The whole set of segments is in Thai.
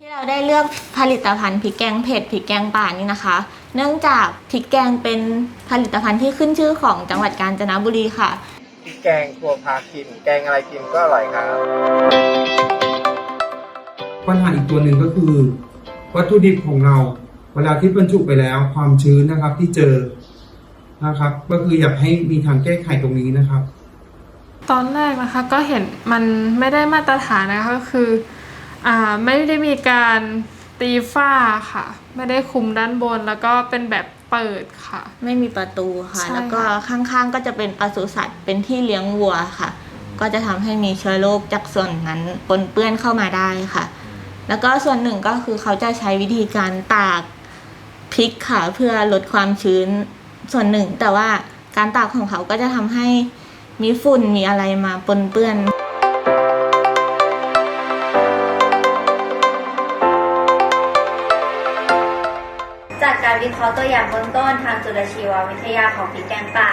ที่เราได้เลือกผลิตภัณฑ์พริกแกงเผ็ดพริกแกงป่านี่นะคะ เนื่องจากพริกแกงเป็นผลิตภัณฑ์ที่ขึ้นชื่อของจังหวัดกาญจนบุรีค่ะ พริกแกงครัวพากิน แกงอะไรกินก็อร่อยครับปัญหาอีกตัวหนึ่งก็คือ วัตถุดิบของเรา เวลาที่บรรจุไปแล้วความชื้นนะครับที่เจอนะครับ ก็คืออยากให้มีทางแก้ไขตรงนี้นะครับ ตอนแรกนะคะก็เห็นมันไม่ได้มาตรฐานนะคะก็คือ อ่าไม่ได้มีการตีฝ้าค่ะ ไม่ได้คุมด้านบนแล้วก็เป็นแบบเปิดค่ะ ไม่มีประตูค่ะ ใช่แล้วก็ข้างๆก็จะเป็นปศุสัตว์เป็นที่เลี้ยงวัวค่ะ ก็จะทำให้มีเชื้อโรคจากส่วนนั้นปนเปื้อนเข้ามาได้ค่ะ แล้วก็ส่วนหนึ่งก็คือเขาจะใช้วิธีการตากพริกค่ะเพื่อลดความชื้นส่วนหนึ่ง แต่ว่าการตากของเขาก็จะทำให้มีฝุ่นมีอะไรมาปนเปื้อน จากการวิเคราะห์ตัวอย่างเบื้องต้นทางจุลชีววิทยาของพริกแกงป่า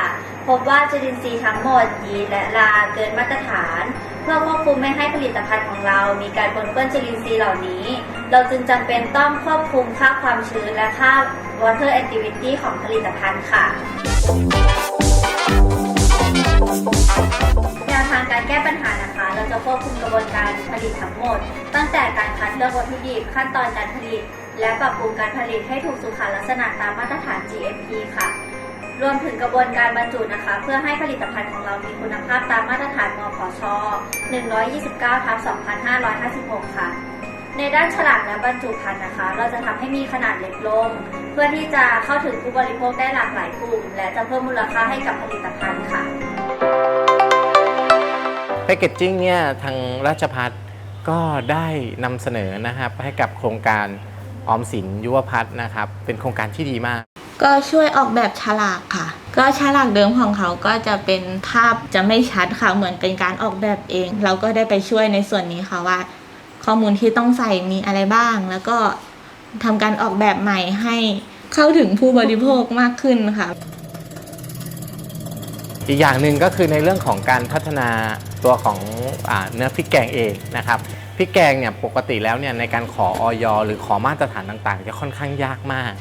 พบว่าจุลินทรีย์ทั้งหมดยีและลาเกินมาตรฐาน เพื่อควบคุมไม่ให้ผลิตภัณฑ์ของเรา มีการปนเปื้อนจุลินทรีย์เหล่านี้ เราจึงจำเป็นต้องควบคุมค่าความชื้นและค่า water activity ของผลิตภัณฑ์ค่ะแนวทางการแก้ปัญหานะคะ เราจะควบคุมกระบวนการผลิตทั้งหมด ตั้งแต่การคัดเลือกวัตถุดิบขั้นตอนการผลิต และปรับปรุงการผลิตให้ถูกสุขลักษณะตามมาตรฐาน GMP ค่ะ รวมถึงกระบวนการบรรจุนะคะ เพื่อให้ผลิตภัณฑ์ของเรามีคุณภาพตามมาตรฐานมพช129ทับ2556 ค่ะ ในด้านฉลากและบรรจุภัณฑ์นะคะ เราจะทำให้มีขนาดเล็กลง เพื่อที่จะเข้าถึงผู้บริโภคได้หลากหลายกลุ่ม และจะเพิ่มมูลค่าให้กับผลิตภัณฑ์ค่ะแพคเกจจิ้งเนี่ยทางราชพัฒก็ได้นำเสนอนะครับให้กับโครงการ ออมสินยุวพัฒน์นะครับ เป็นโครงการที่ดีมาก ก็ช่วยออกแบบฉลากค่ะ ก็ฉลากเดิมของเขาก็จะเป็นภาพจะไม่ชัดค่ะ เหมือนเป็นการออกแบบเอง เราก็ได้ไปช่วยในส่วนนี้ค่ะว่า ข้อมูลที่ต้องใส่มีอะไรบ้าง แล้วก็ทำการออกแบบใหม่ให้เข้าถึงผู้บริโภคมากขึ้นค่ะ อีกอย่างหนึ่งก็คือในเรื่องของการพัฒนา ตัวของอเนื้อพริกแกงเองนะครับพริกแกงเนี่ยปกติแล้วเนี่ยในการขอออยหรือขอมาตรฐานต่างๆ จะค่อนข้างยากมาก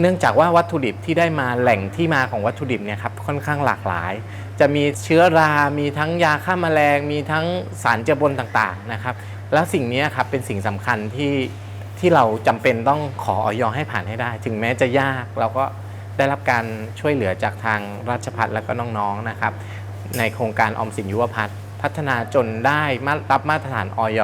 เนื่องจากว่าวัตถุดิบที่ได้มาแหล่งที่มาของวัตถุดิบเนี่ยครับค่อนข้างหลากหลาย จะมีเชื้อรา มีทั้งยาฆ่าแมลง มีทั้งสารเจือปนต่างๆนะครับแล้วสิ่งนี้ครับเป็นสิ่งสำคัญที่ที่เราจำเป็นต้องขอออยให้ผ่านให้ได้ ถึงแม้จะยากเราก็ได้รับการช่วยเหลือจากทางราชพัฒและก็น้องๆนะครับ ในโครงการออมสินยุวพัฒน์ พัฒนาจนได้รับมาตรฐานออย